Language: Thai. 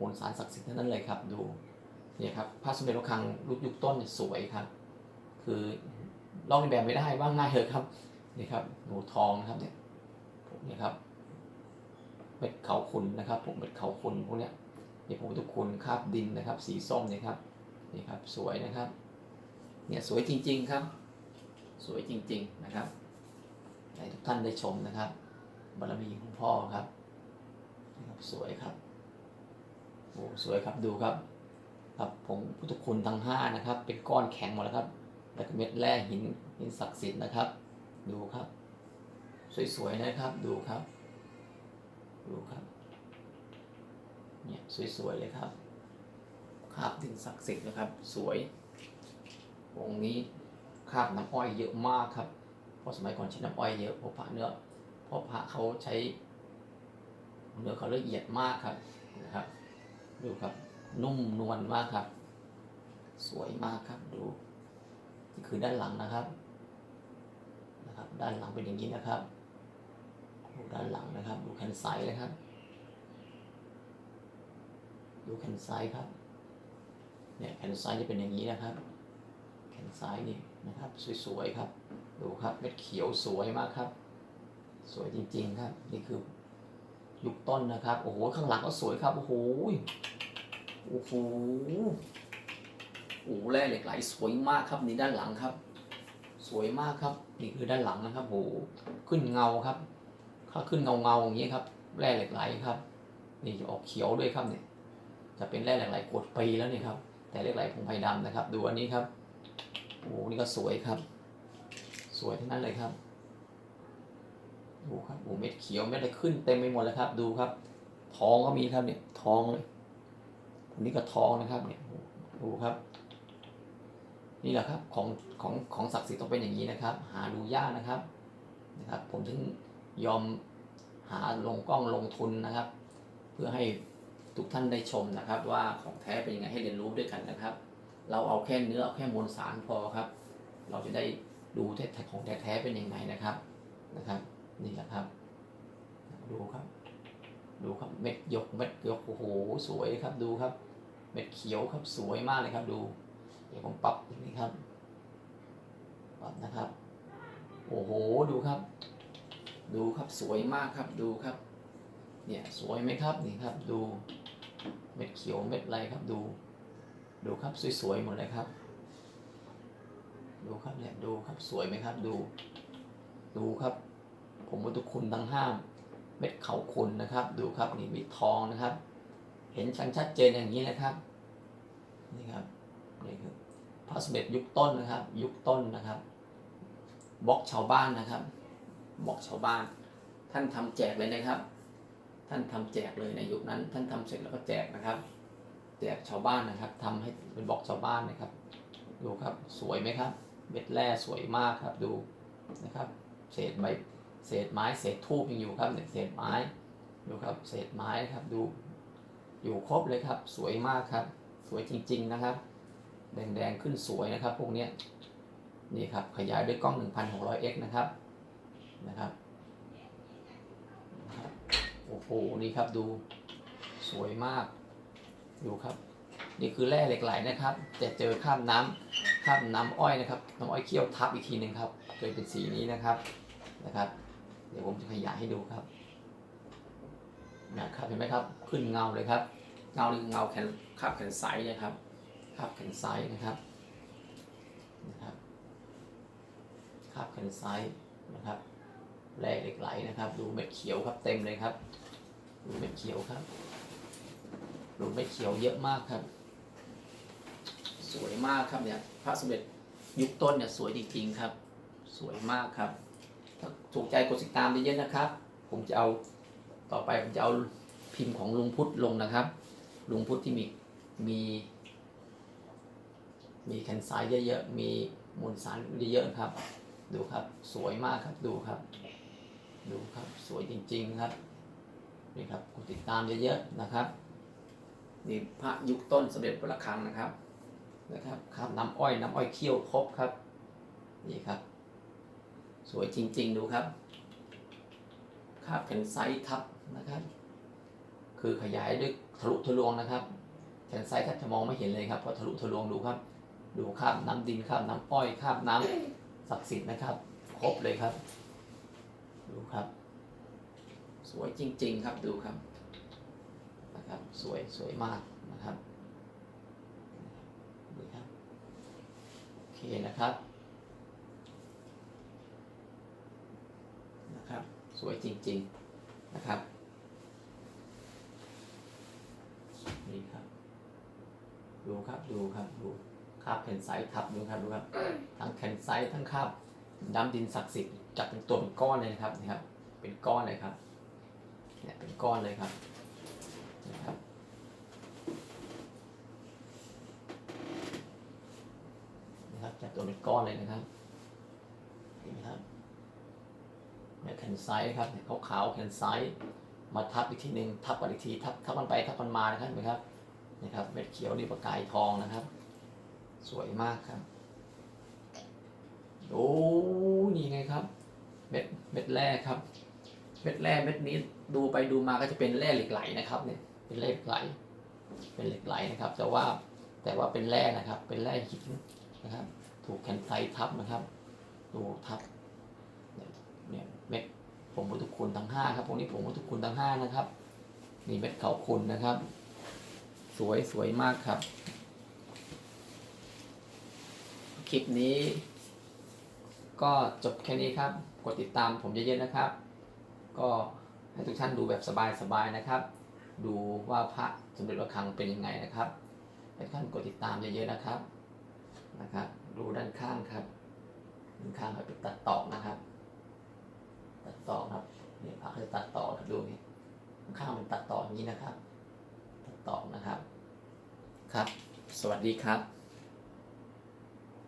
มวลสารศักดิ์สิทธิ์ทั้งนั้นเลยครับดูเนี่ยครับพระสมเด็จพระคังรุ่ยุคต้นเนี่ยสวยครับ คือลอกในแบบไม่ได้ว่าง่ายเลยครับนี่ครับหนูทองนะครับเนี่ยพวกนี้ครับเม็ดเขาขุนนะครับพวกเม็ดเขาขุนพวกเนี้ยนี่ผมทุกคุณคราบดินนะครับ สีส้มเนี่ยครับนี่ครับสวยนะครับ เนี่ยสวยจริง ๆครับ สวยจริง ๆนะครับให้ทุกท่านได้ชมนะครับบารมีของพ่อครับนี่ครับสวยครับ โอ้สวยครับดูครับ ครับผมพุทธคุณทั้งห้านะครับ เป็นก้อนแข็งหมดแล้วครับ แล้วก็เม็ดแร่หินหินศักดิ์สิทธิ์นะครับ ดูครับ สวยๆนะครับ ดูครับ ดูครับ เนี่ยสวยๆเลยครับคราบดินศักดิ์สิทธิ์นะครับ สวยองค์นี้คราบน้ำอ้อยเยอะมากครับเพราะสมัยก่อนใช้น้ำอ้อยเยอะเพราะพระเนื้อเพราะพระเขาใช้เนื้อเขาละเอียดมากครับนะครับ ดูครับ นุ่มนวลมากครับ สวยมากครับดูนี่คือด้านหลังนะครับนะครับ ด้านหลังเป็นอย่างนี้นะครับดูด้านหลังนะครับ ดูแขนซ้ายเลยครับ ดูแขนซ้ายครับ เนี่ยแขนซ้ายจะเป็นอย่างนี้นะครับ แขนซ้ายนี่นะครับ สวยๆครับ ดูครับเม็ดเขียวสวยมากครับ สวยจริงๆครับ นี่คือ ยุคต้นนะครับ โอ้โห ข้างหลังก็สวยครับ โอ้โห โอ้โห โอ้โหแร่เหล็กไหลสวยมากครับนี่ด้านหลังครับ สวยมากครับ นี่คือด้านหลังนะครับ โอ้โหขึ้นเงาครับถ้าขึ้นเงาเงาอย่างนี้ครับ แร่เหล็กไหลครับ นี่จะออกเขียวด้วยครับเนี่ย จะเป็นแร่เหล็กไหลกดปีแล้วนี่ครับ แต่เหล็กไหลผงไผ่ดำนะครับ ดูอันนี้ครับ โอ้โหนี่ก็สวยครับ สวยทั้งนั้นเลยครับ ดูครับโอ้เม็ดเขียวเม็ดอะไรขึ้นเต็มไปหมดเลยครับ ดูครับทองก็มีครับเนี่ยทองเลยอันนี้ก็ทองนะครับ เนี่ยดูครับ นี่แหละครับของของของศักดิ์สิทธิ์ต้องเป็นอย่างนี้นะครับ หาดูยากนะครับนะครับ ผมถึงยอมหาลงกล้องลงทุนนะครับ เพื่อให้ทุกท่านได้ชมนะครับ ว่าของแท้เป็นยังไงให้เรียนรู้ด้วยกันนะครับ เราเอาแค่เนื้อเอาแค่มวลสารพอครับ เราจะได้ดูแท้ของแท้เป็นยังไงนะครับนะครับ นี่แหละครับ ดูครับ ดูครับเม็ดหยกเม็ดหยกโอ้โหสวยครับดูครับ เม็ดเขียวครับสวยมากเลยครับดู เดี๋ยวผมปรับตรงนี้ครับปรับนะครับ โอ้โหดูครับ ดูครับสวยมากครับดูครับ เนี่ยสวยไหมครับนี่ครับดู เม็ดเขียวเม็ดอะไรครับดู ดูครับสวยๆหมดเลยครับดูครับเนี่ยดูครับสวยไหมครับดู ดูครับ ผมวัตถุคุณทั้งห้ามเม็ดเขาคุณนะครับ ดูครับนี่มีทองนะครับ เห็นชัดชัดเจนอย่างนี้นะครับ นี่ครับนี่คือพระสมเด็จยุคต้นนะครับ ยุคต้นนะครับบล็อกชาวบ้านนะครับบล็อกชาวบ้าน ท่านทำแจกเลยนะครับ ท่านทำแจกเลยในยุคนั้น ท่านทำเสร็จแล้วก็แจกนะครับ แจกชาวบ้านนะครับทำให้เป็นบล็อกชาวบ้านนะครับ ดูครับสวยไหมครับเม็ดแร่สวยมากครับดูนะครับ เศษใบ เศษไม้เศษทูบยังอยู่ครับเนี่ยเศษไม้ดูครับเศษไม้ครับดูอยู่ครบเลยครับ สวยมากครับ สวยจริง ๆนะครับ แดงๆขึ้นสวยนะครับ พวกเนี้ยนี่ครับขยายด้วยกล้อง 1600x นะครับนะครับนะครับโอ้โหนี่ครับดูสวยมากดูครับ นี่คือแร่เหล็กไหลนะครับ จะเจอข้ามน้ำข้ามน้ำอ้อยนะครับน้ำอ้อยเคี่ยวทับอีกทีหนึ่งครับเคยเป็นสีนี้นะครับนะครับ เดี๋ยวผมจะขยายให้ดูครับนะครับเห็นไหมครับขึ้นเงาเลยครับเงาหรือเงาแขนคาบแขนซ้ายนะครับคาบแขนซ้ายนะครับนะครับคาบแขนซ้ายนะครับแร่เหล็กไหลนะครับ ดูเม็ดเขียวครับเต็มเลยครับ ดูเม็ดเขียวครับดูเม็ดเขียวเยอะมากครับ สวยมากครับเนี่ยพระสมเด็จยุคต้นเนี่ยสวยจริงๆครับ สวยมากครับ ถ้าถูกใจกดติดตามเยอะๆนะครับ ผมจะเอาต่อไปผมจะเอาพิมพ์ของลุงพุทธลงนะครับ ลุงพุทธที่มีมี มีแขนซ้ายเยอะๆมีมวลสารเยอะๆครับ ดูครับสวยมากครับดูครับ ดูครับสวยจริง ๆครับนี่ครับกดติดตามเยอะๆนะครับนี่พระยุคต้นสมเด็จพระคังนะครับนะครับครับน้ำอ้อยน้ำอ้อยเคี่ยวครบครับนี่ครับ สวยจริง ๆ ดูครับคาบเป็นไซส์ทับนะครับ คือขยายด้วยทะลุทะลวงนะครับแขนไซ้ายแทบจะมองไม่เห็นเลยครับเพราะทะลุทะลวงดูครับ ดูคาบน้ำดินคาบน้ำอ้อยคาบน้ำศักดิ์สิทธิ์นะครับ ครบเลยครับ ดูครับ สวยจริง ๆ ครับดูครับนะครับสวยสวยมากนะครับดูครับโอเคนะครับนะครับ สวยจริง ๆ นะครับ นี่ครับ ดูครับ ดูครับ ดูคาบแผ่นไซทับดูครับ ดูครับ ทั้งแผ่นไซทั้งคาบดำดินศักดิ์สิทธิ์จับเป็นตัวเป็นก้อนเลยนะครับนะครับ เป็นก้อนเลยครับ เนี่ยเป็นก้อนเลยครับ นะครับนะครับจับตัวเป็นก้อนเลยนะครับเห็นไหมครับเนี่นซ้ายครับเนี่ยขาวๆแขนซ้ายมาทับอีกทีหนึ่งทับกันอีกทีทับทับกันไปทับกันมานะครับเห็นไหมครับนะครับเม็ดเขียวนี่ประกายทองนะครับ สวยมากครับโอ้นี่ไงครับ เม็ดเม็ดแรกครับ เม็ดแร่เม็ดนี้ดูไปดูมาก็จะเป็นแร่เหล็กไหลนะครับเนี่ยเป็นแร่เหล็กไหล เป็นเหล็กไหลนะครับ แต่ว่าแต่ว่าเป็นแร่นะครับ เป็นแร่หินนะครับ ถูกแคนไซต์ทับนะครับ ดูทับเนี่ยเม็ด ผงพุทธคุณทั้งห้าครับพวกนี้ผงพุทธคุณทั้งห้านะครับนี่เม็ดเขาคุณนะครับ สวยสวยมากครับ คลิปนี้ ก็จบแค่นี้ครับ กดติดตามผมเยอะๆนะครับ ก็ให้ทุกท่านดูแบบสบายๆนะครับ ดูว่าพระสมเด็จพระคังเป็นยังไงนะครับให้ทุกท่านกดติดตามเยอะๆนะครับนะครับ ดูด้านข้างครับด้านข้างเขาเป็นตัดต่อนะครับ ตัดต่อครับเนี่ยพระเขาจะตัดต่อครับดูนี่ข้างมันตัดต่ออย่างนี้นะครับ ตัดต่อนะครับ ครับ สวัสดีครับ